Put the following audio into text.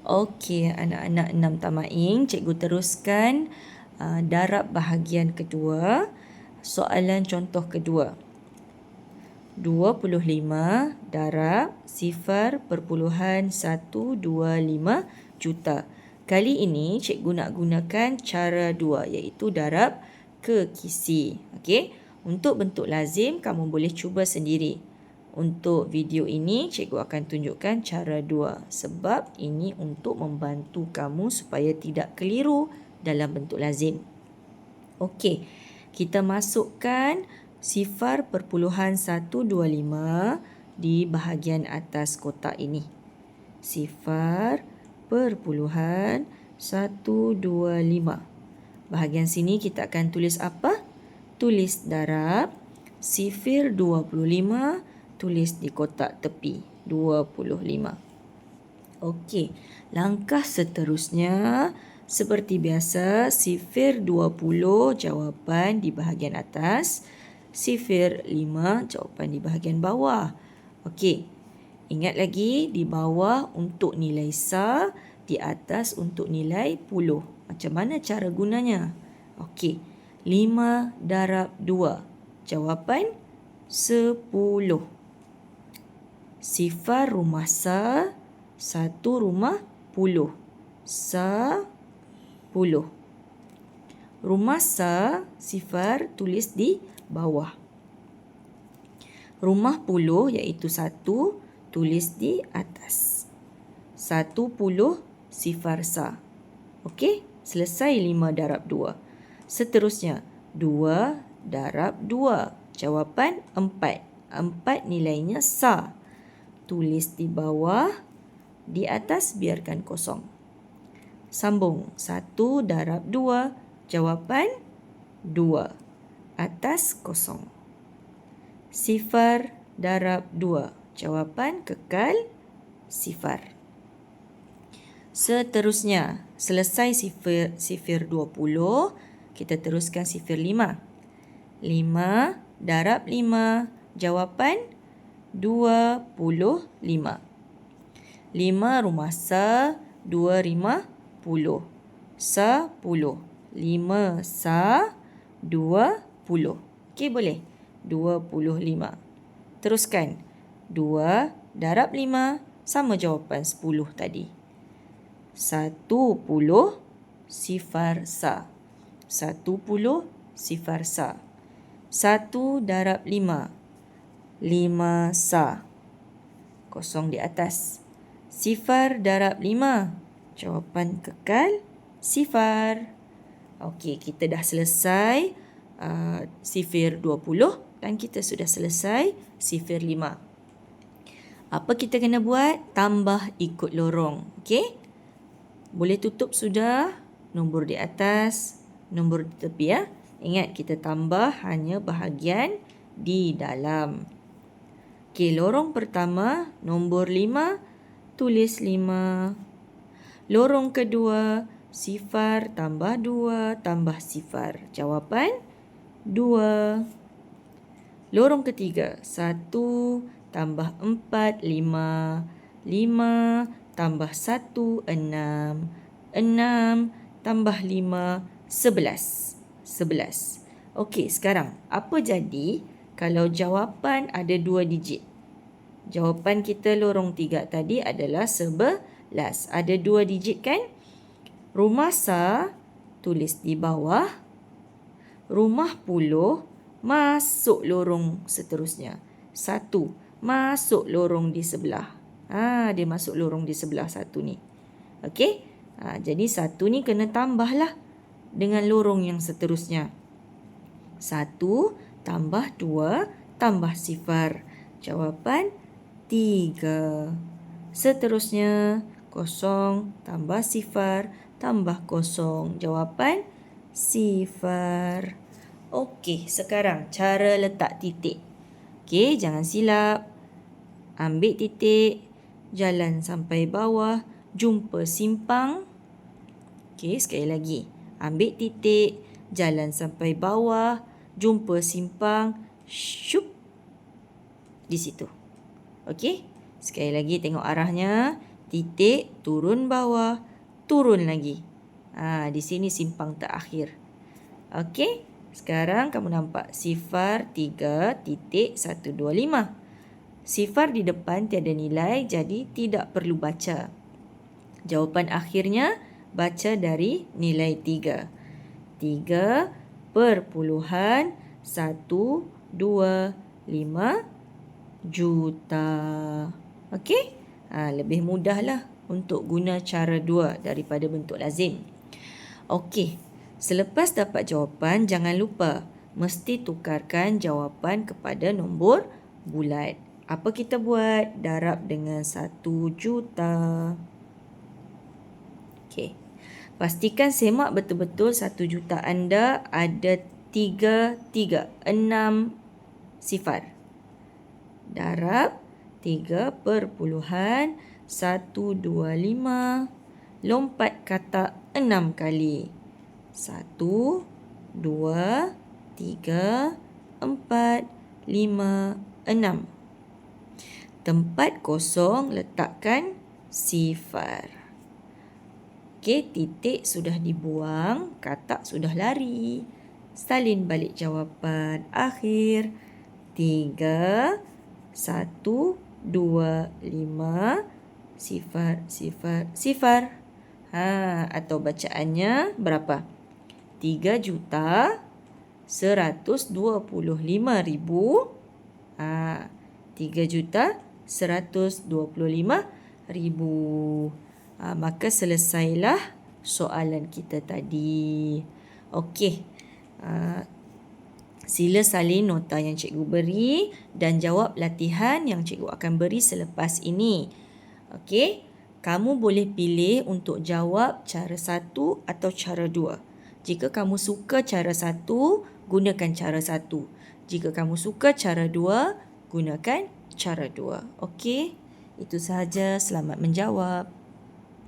Okey, anak-anak enam tamaing, cikgu teruskan uh, darab bahagian kedua. Soalan contoh kedua. 25 darab 0.125 juta. Kali ini cikgu nak gunakan cara dua iaitu darab ke kisi. Okey. Untuk bentuk lazim kamu boleh cuba sendiri. Untuk video ini cikgu akan tunjukkan cara dua sebab ini untuk membantu kamu supaya tidak keliru dalam bentuk lazim. Okey. Kita masukkan sifar perpuluhan 125 di bahagian atas kotak ini. Sifar perpuluhan 125. Bahagian sini kita akan tulis apa? Tulis darab sifir 25 tulis di kotak tepi 25. Okey, langkah seterusnya seperti biasa sifir 20 jawapan di bahagian atas sifir lima jawapan di bahagian bawah. Okey. Ingat lagi di bawah untuk nilai sa, di atas untuk nilai puluh. Macam mana cara gunanya? Okey. Lima darab dua. Jawapan sepuluh. Sifar rumah sa, satu rumah puluh. Sa puluh. Rumah sa, sifar tulis di bawah. Rumah puluh iaitu satu tulis di atas. Satu puluh sifar sa. Okey, selesai lima darab dua. Seterusnya, dua darab dua. Jawapan empat. Empat nilainya sa. Tulis di bawah, di atas biarkan kosong. Sambung, satu darab dua. Jawapan dua atas kosong. Sifar darab dua. Jawapan kekal sifar. Seterusnya, selesai sifir, sifir 20, kita teruskan sifir 5. 5 darab 5, jawapan 25. 5 rumah sa, 2 rimah puluh. Sa puluh. 5 sa, 2 Okey boleh? 25. Teruskan. 2 darab 5 sama jawapan 10 tadi. 10 sifar sa. 10 sifar sa. 1 darab 5. 5 sa. Kosong di atas. Sifar darab 5. Jawapan kekal sifar. Okey, kita dah selesai uh, sifir 20 dan kita sudah selesai sifir 5. Apa kita kena buat? Tambah ikut lorong. Okey? Boleh tutup sudah. Nombor di atas, nombor di tepi ya. Ingat kita tambah hanya bahagian di dalam. Okey, lorong pertama nombor 5 tulis 5. Lorong kedua sifar tambah 2 tambah sifar. Jawapan dua. Lorong ketiga, satu tambah empat, lima. Lima tambah satu, enam. Enam tambah lima, sebelas. Sebelas. Okey, sekarang apa jadi kalau jawapan ada dua digit? Jawapan kita lorong tiga tadi adalah sebelas. Ada dua digit kan? Rumah sa tulis di bawah rumah puluh masuk lorong seterusnya. Satu, masuk lorong di sebelah. Ha, dia masuk lorong di sebelah satu ni. Okey? Ha, jadi satu ni kena tambahlah dengan lorong yang seterusnya. Satu tambah dua tambah sifar. Jawapan tiga. Seterusnya kosong tambah sifar tambah kosong. Jawapan sifar. Okey, sekarang cara letak titik. Okey, jangan silap. Ambil titik, jalan sampai bawah, jumpa simpang. Okey, sekali lagi. Ambil titik, jalan sampai bawah, jumpa simpang, syup. Di situ. Okey, sekali lagi tengok arahnya. titik, turun bawah, turun lagi. Ha, di sini simpang terakhir. Okey, sekarang kamu nampak sifar 3.125. Sifar di depan tiada nilai jadi tidak perlu baca. Jawapan akhirnya baca dari nilai 3. 3 perpuluhan 125 juta. Okey? Ha, lebih mudahlah untuk guna cara dua daripada bentuk lazim. Okey, selepas dapat jawapan, jangan lupa mesti tukarkan jawapan kepada nombor bulat. Apa kita buat? Darab dengan satu juta. Okey. Pastikan semak betul-betul satu juta anda ada tiga, tiga, enam sifar. Darab tiga perpuluhan satu, dua, lima lompat kata enam kali. Satu, dua, tiga, empat, lima, enam. Tempat kosong letakkan sifar. Okey, titik sudah dibuang, katak sudah lari. Salin balik jawapan akhir. Tiga, satu, dua, lima, sifar, sifar, sifar. Ha, atau bacaannya berapa? 3 juta 125 ribu. Ha, 3 juta 125 ribu. Ha, maka selesailah soalan kita tadi. Okey. Ha, sila salin nota yang cikgu beri dan jawab latihan yang cikgu akan beri selepas ini. Okey kamu boleh pilih untuk jawab cara satu atau cara dua. Jika kamu suka cara satu, gunakan cara satu. Jika kamu suka cara dua, gunakan cara dua. Okey? Itu sahaja. Selamat menjawab.